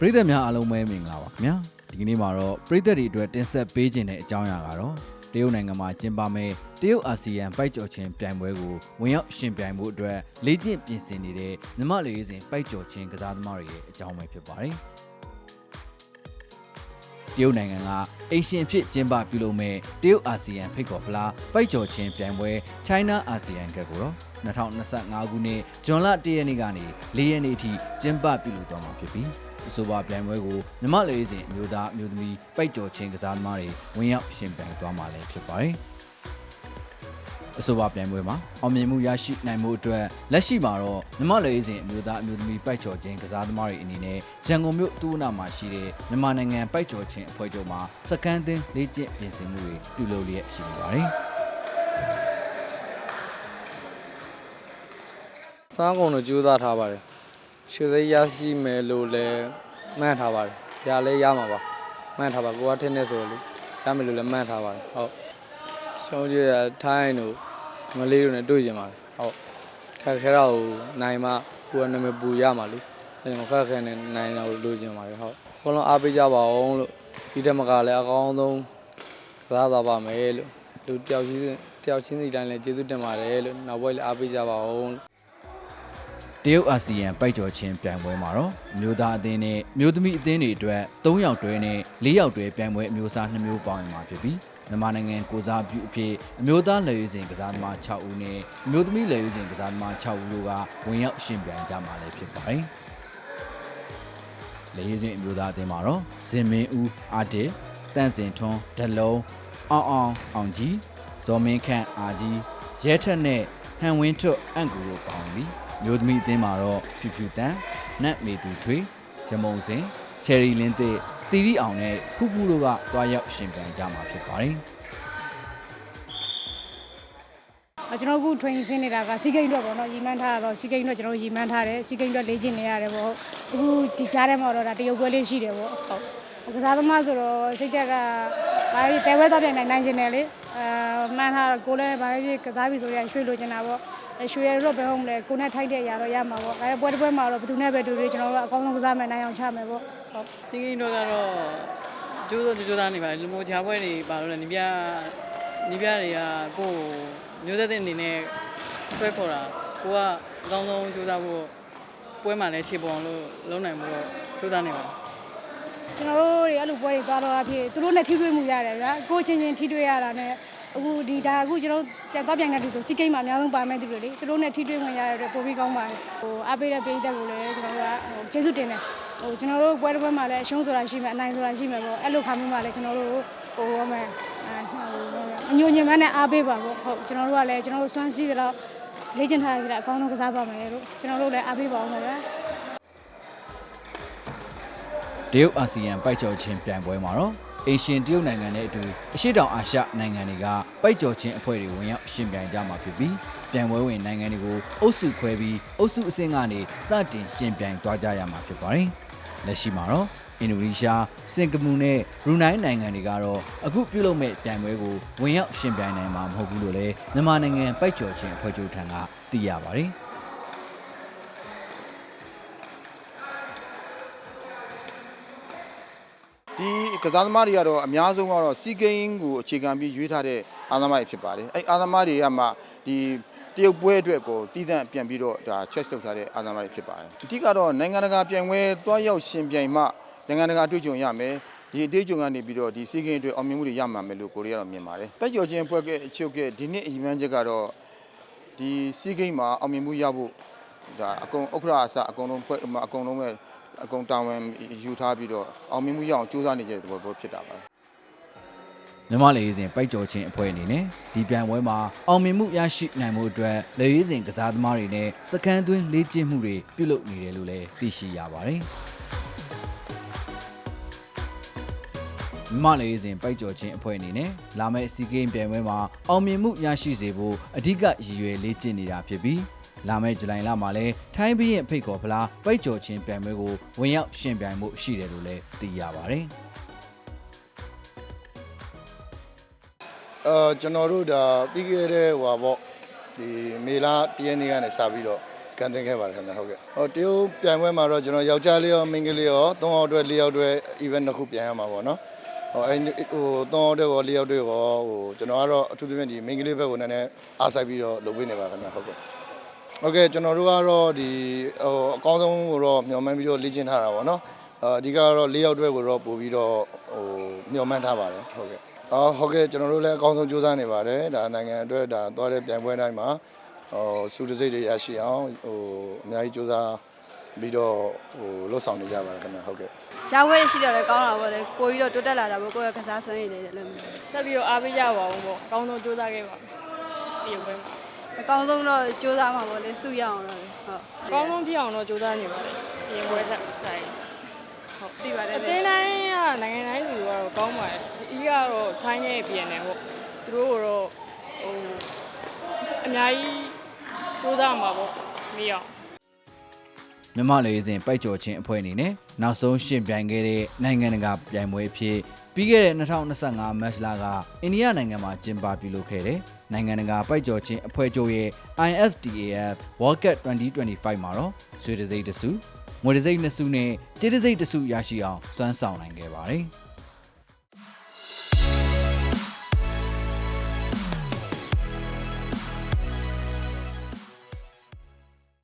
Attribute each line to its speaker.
Speaker 1: ပရိသတ်များအားလုံးပဲမင်္ဂလာပါခင်ဗျာဒီကနေ့မှာတော့ပရိသတ်တွေအတွက်တင်ဆက်ပေးခြင်းတဲ့အကြောင်းအရာကတော့တရုတ်နိုင်ငံမှာကျင်းပမယ့်တရုတ်အာဆီယံပိုက်ကြော်ခြင်းပြိုင်ပွဲကိုဝင်ရောက်ရှင်ပြိုင်မှုအတွက်လေ့ကျင့်ပြင်ဆင်နေတဲ့မြမလေရေးစဉ်ပိုက်ကြော်ခြင်းကစားသမားတွေရဲ့အကြောင်းပဲဖြစ်ပါတယ်တရုတ်နိုင်ငံကအိရှင်ဖြစ်ကျင်းပပြုလုပ်မဲ့တရုတ်အာဆီယံဖိတ်ခေါ်ဖလားပိုက်ကြော်ခြင်းပြိုင်ပွဲ China ASEAN ကကိုတော့2025ခုနှစ်ဇွန်လ1ရက်နေ့ကနေ4ရက်နေ့အထိကျင်းပပြုလုပ်သွားမှာဖြစ်ပြီး အဆိုပါပြိုင်ပွဲကိုမြမလေးစဉ်အမျိုးသားအမျိုးသမီးပိုက်ကြော်ခြင်းကစားသမားတွေဝင်ရောက်ရှင်ပြိုင်သွားမှာလည်းဖြစ်ပါတယ်အဆိုပါပြိုင်ပွဲမှာအောင်မြင်မှုရရှိနိုင်မှုအတွက်လက်ရှိမှာတော့မြမလေးစဉ်အမျိုးသားအမျိုးသမီးပိုက်ကြော်ခြင်းကစားသမားတွေအနေနဲ့ရန်ကုန်မြို့တူနာမှာရှိတဲ့မြန်မာနိုင်ငံပိုက်ကြော်ခြင်းအဖွဲ့ချုပ်မှာစကန်သင်းလေ့ကျင့်ပြင်ဆင်မှုတွေပြုလုပ်လျက်ရှိနေပါတယ်
Speaker 2: စွမ်းကုန်တော့ကြိုးစားထားပါတယ် ရွှေသိမ်းရရှိမယ်လို့လည်းမှန်းထားပါတယ်ရလဲရမှာပါမှန်းထားပါကိုကထင်းနေဆိုတော့လေရမယ်လို့လည်းမှန်းထားပါတယ်ဟုတ်ရှောင်းကြရထိုင်းတို့မလေးတို့နဲ့တွေ့ကြပါတယ်ဟုတ်ခက်ခဲတော့နိုင်မှကိုကနာမည်ပူရမှာလေအဲကြောင့်ခက်ခဲနေနိုင်တော့လိုချင်ပါတယ်ဟုတ်ဘလုံးအားပေးကြပါအောင်လို့ဒီတက်မကလည်းအကောင်းဆုံးကစားသွားပါမယ်လို့လူတယောက်ချင်းတယောက်ချင်းစီတိုင်းလည်းကျေးဇူးတင်ပါတယ်လို့နောက်ဘက်လည်းအားပေးကြပါအောင်လို့
Speaker 1: တ ရုတ်အာဆီယံပိုက်ကြော်ခြင်းပြိုင်ပွဲမှာတော့အမျိုးသားအသင်းနဲ့အမျိုးသမီးအသင်းတွေအတွက်3ယောက်တွဲနဲ့4ယောက်တွဲပြိုင်ပွဲအမျိုးအစား2မျိုးပေါင်းရင်မှာဖြစ်ပြီးမြန်မာနိုင်ငံကိုစားပြုအဖြစ်အမျိုးသားလက်ရွေးစင်ကစားသမား6ဦးနဲ့အမျိုးသမီးလက်ရွေးစင်ကစားသမား6ဦးတို့ကဝင်ရောက်ရှင်ပြိုင်ကြမှာလည်းဖြစ်ပါတယ်။လက်ရွေးစင်အမျိုးသားအသင်းမှာတော့ဇင်မင်းဦးအာတစ်တန့်စင်ထွန်းဒလုံးအောင်အောင်အောင်ကြီးဇော်မင်းခန့်အာကြီးရဲထက်နဲ့ဟန်ဝင်းထွတ်အန့်ကူတို့ပေါင်းပြီး မျိုးသမီးအသင်းမှာတော့ဖြူဖြူတန်နတ်မေသူထွေရမုံစင်ချယ်ရီလင်းသစ်တီရီအောင်နဲ့ဖူးဖူးတို့ကတွားရောက်ရှင်ပြိုင်ကြမှာဖြစ်ပါတယ်
Speaker 3: အကျွန်တော်အခု training ဆင်းနေတာကစီကိန်းအတွက်ပေါ့နော်ရီမန်းထားတာတော့စီကိန်းအတွက်ကျွန်တော်ရီမန်းထားတယ်စီကိန်းအတွက်လေ့ကျင့်နေရတယ်ပေါ့အခုဒီကြားထဲမှာတော့ဒါတရုပ်ပွဲလေးရှိတယ်ပေါ့ဟုတ်ကစားသမားဆိုတော့စိတ်တက်ကဘာပဲဘယ်ဘဲတော့ပြန်နိုင်နိုင်ချင်တယ်လေအဲမှန်းထားကိုလည်းဘာပဲကစားပြီဆိုရင်ရွှေလိုချင်တာပေါ့ ရွှေရတော့ဘယ်ဟုတ်မလဲကိုနဲ့ထိုက်တဲ့အရာတော့ရမှာပေါ့အဲပွဲတစ်ပွဲမှာတော့ဘယ်သူနဲ့ပဲတွေ့တွေ့ကျွန်တော်တို့အကောင်းဆုံးကစားမယ်နိုင်အောင်ချမယ်ပေါ့ဟုတ်
Speaker 4: စင်းကင်းတော့ကတော့ကျိုးတော့ကျိုးသားနေပါလူမိုချာပွဲတွေပါလို့လည်းနီးပြနီးပြတွေကကိုယ်မျိုးသက်တဲ့အနေနဲ့ဆွဲခေါ်တာကိုကအကောင်းဆုံးကျိုးသားဖို့ပွဲမှာလည်းခြေပေါ်လို့လုံးနိုင်ဖို့တော့ကျိုးသားနေပါ
Speaker 3: ကျွန်တော်တို့တွေအဲ့လိုပွဲတွေသွားတော့အဖြစ်သူတို့နဲ့ထိတွေ့မှုရတယ်ဗျာကိုချင်းချင်းထိတွေ့ရတာနဲ့ အခုဒီဒါအခုကျွန်တော်ပြန်သွားပြန်နေတူဆိုစီကိတ်မှာအများဆုံးပါမယ်သူတို့လေသူတို့နဲ့ထိတွေ့ဝင်ရတဲ့အတွက်ပိုပြီးကောင်းပါတယ်ဟိုအားပေးတဲ့ပေးတဲ့ကိုလည်းကျွန်တော်တို့ကဟိုကျေးဇူးတင်တယ်ဟိုကျွန်တော်တို့ပွဲတစ်ပွဲမှာလည်းအရှုံးဆိုတာရှိမယ်အနိုင်ဆိုတာရှိမယ်ပေါ့အဲ့လိုခါမျိုးမှာလည်းကျွန်တော်တို့ဟိုဟောမယ်အဲဟိုအညိုညင်မနဲ့အားပေးပါပေါ့ဟုတ်ကျွန်တော်တို့ကလည်းကျွန်တော်တို့စွမ်းရှိတဲ့တော့လေ့ကျင့်ထားရတဲ့အကောင်းဆုံးကစားပါမယ်လို့ကျွန်တော်တို့လည်းအားပေးပါအောင်ပါဗျာ
Speaker 1: တရုတ်အာဆီယံပိုက်ကြော်ခြင်းပြိုင်ပွဲမှာတော့ အေရှင်တရုတ်နိုင်ငံနဲ့အတူအရှေ့တောင်အာရှနိုင်ငံတွေကပိုက်ကြော်ခြင်းအဖွဲ့တွေဝင်ရောက်ရှင်ပြိုင်ကြမှာဖြစ်ပြီးပြိုင်ပွဲဝင်နိုင်ငံတွေကိုအုပ်စုခွဲပြီးအုပ်စုအဆင့်ကနေစတင်ရှင်ပြိုင်သွားကြရမှာဖြစ်ပါတယ်။လက်ရှိမှာတော့အင်ဒိုနီးရှားစင်ကာပူနဲ့ဘရူနိုင်းနိုင်ငံတွေကတော့အခုပြုလုပ်မဲ့ပြိုင်ပွဲကိုဝင်ရောက်ရှင်ပြိုင်နိုင်မှာမဟုတ်ဘူးလို့လည်းမြန်မာနိုင်ငံပိုက်ကြော်ခြင်းအဖွဲ့ချုပ်ထံကသိရပါတယ်။
Speaker 5: ဒီကစားသမားတွေကတော့အများဆုံးကတော့စီဂိမ်းကိုအခြေခံပြီးရွေးထားတဲ့အာသမားတွေဖြစ်ပါတယ်အဲ့အာသမားတွေကမှဒီတရုတ်ပွဲအတွက်ကိုတည်တံ့ပြန်ပြီးတော့ဒါ check လုပ်ထားတဲ့အာသမားတွေဖြစ်ပါတယ်အဓိကတော့နိုင်ငံတကာပြိုင်ပွဲသွားရောက်ရှင်ပြိုင်မှနိုင်ငံတကာအတွေ့အကြုံရမယ်ဒီအတွေ့အကြုံကနေပြီးတော့ဒီစီဂိမ်းအတွက်အောင်မြင်မှုတွေရမှာမယ်လို့ကိုရီးယားကတော့မြင်ပါတယ်တက်ကျော်ချင်းပွဲကအချုပ်ကဒီနှစ်အညီမှန်းချက်ကတော့ဒီစီဂိမ်းမှာအောင်မြင်မှုရဖို့ ဒါအကုန်ဥက္ခရာအစအကုန်လုံးဖွဲ့အကုန်လုံးပဲအကုန်တာဝန်ယူထားပြီးတော့အောင်မြင်မှုရအောင်ကြိုးစားနေကြတဲ့သဘောဖြစ်တာပါ
Speaker 1: မြမလေရေးစဉ်ပိုက်ကြော်ခြင်းအဖွဲ့အနေနဲ့ဒီပြိုင်ပွဲမှာအောင်မြင်မှုရရှိနိုင်မှုအတွက်လေရေးစဉ်ကစားသမားတွေနဲ့စကန်သွင်းလေ့ကျင့်မှုတွေပြုလုပ်နေတယ်လို့လည်းသိရှိရပါတယ်။မြမလေရေးစဉ်ပိုက်ကြော်ခြင်းအဖွဲ့အနေနဲ့လာမယ့်စီဂိမ်းပြိုင်ပွဲမှာအောင်မြင်မှုရရှိစေဖို့အဓိကရည်ရွယ်လေ့ကျင့်နေတာဖြစ်ပြီး လာမယ့်ဇူလိုင်လမှာလည်းထိုင်းဘီရင်ဖိတ်ခေါ်ဖလားပိုက်ကြော်ခြင်းပြိုင်ပွဲကိုဝင်ရောက်ရှင်ပြိုင်မှုရှိတယ်လို့လည်းသိရပါတယ်။
Speaker 6: အာကျွန်တော်တို့ဒါပြီးခဲ့တဲ့ဟိုပါပေါ့ဒီမေလာတရက်နေ့ကနေစပြီးတော့ကန်တင်ခဲ့ပါတယ်ခင်ဗျဟုတ်ကဲ့ဟောတရုတ်ပြိုင်ပွဲမှာတော့ကျွန်တော်ယောက်ျားလေးရောမိန်းကလေးရော၃ယောက်အတွက်၄ယောက်အတွက် event နှစ်ခုပြန်ရမှာပေါ့နော်ဟောအဲဟို၃ယောက်အတွက်ရော၄ယောက်အတွက်ရောဟိုကျွန်တော်ကတော့အထူးသဖြင့်ဒီမိန်းကလေးဘက်ကိုနည်းနည်းအားစိုက်ပြီးတော့လုပ်ပေးနေပါခင်ဗျဟုတ်ကဲ့ ဟုတ်ကဲ့ကျွန်တော်တို့ကတော့ဒီဟိုအကောင်းဆုံးကိုတော့မျှော်မှန်းပြီးတော့လေ့ကျင့်ထားတာပေါ့နော်အာအဓိကကတော့၄ယောက်အတွက်ကိုတော့ပို့ပြီးတော့ဟိုမျှော်မှန်းထားပါတယ်ဟုတ်ကဲ့အော်ဟုတ်ကဲ့ကျွန်တော်တို့လည်းအကောင်းဆုံးကြိုးစားနေပါတယ်ဒါနိုင်ငံအတွက်ဒါသွားတဲ့ပြိုင်ပွဲတိုင်းမှာဟိုစုတစိတ်တွေရရှိအောင်ဟိုအများကြီးစူးစမ်းပြီးတော့ဟိုလွတ်ဆောင်နေကြပါတယ်ခင်ဗျဟုတ်ကဲ့
Speaker 7: ကျောင်းဝဲရှိတော့လည်းကောင်းတာပေါ့လေကိုကြီးတော့တိုးတက်လာတာပေါ့ကိုယ့်ရဲ့ကစားဆွမ်းရည်တွေလည်း
Speaker 8: ဆက်ပြီးတော့အားပေးကြပါအောင်ပေါ့အကောင်းဆုံးကြိုးစားခဲ့ပါမယ်ဒီရုပ်ပဲမှာ
Speaker 7: အကောင်းဆုံးတော့စူးစမ်းမှာပေါ့လေစုရအောင်တော့လေဟုတ်
Speaker 8: အကောင်းဆုံးဖြစ်အောင်တော့ကြိုးစားနေပါတယ်ဒီရုပ်ပဲဆက်ဆိုင်
Speaker 7: ဟုတ်ပြီးပါတယ်
Speaker 8: အ
Speaker 7: လေ
Speaker 8: တင်းတိုင်းကနိုင်ငံတိုင်းလူကတော့ကောင်းပါတယ်ဒီကတော့ထိုင်းနဲ့ပြည်နယ်ပေါ့သူတို့ကတော့ဟိုအများကြီးကြိုးစားမှာပေါ့မရအောင်
Speaker 1: မြမလေးစဉ်ပိုက်ကျော်ချင်းအဖွဲ့အနေနဲ့နောက်ဆုံးရှင်ပြိုင်ခဲ့တဲ့နိုင်ငံတကာပြိုင်ပွဲအဖြစ်ပြီးခဲ့တဲ့2025မတ်လကအိန္ဒိယနိုင်ငံမှာကျင်းပပြုလုပ်ခဲ့တဲ့နိုင်ငံတကာပိုက်ကျော်ချင်းအဖွဲ့ချုပ်ရဲ့ IFDAF World Cup 2025မှာတော့ဆွေတစိမ့်တစုငွေတစိမ့်နှစ်စုနဲ့ကြေးတစိမ့်တစုရရှိအောင်စွမ်းဆောင်နိုင်ခဲ့ပါတယ်။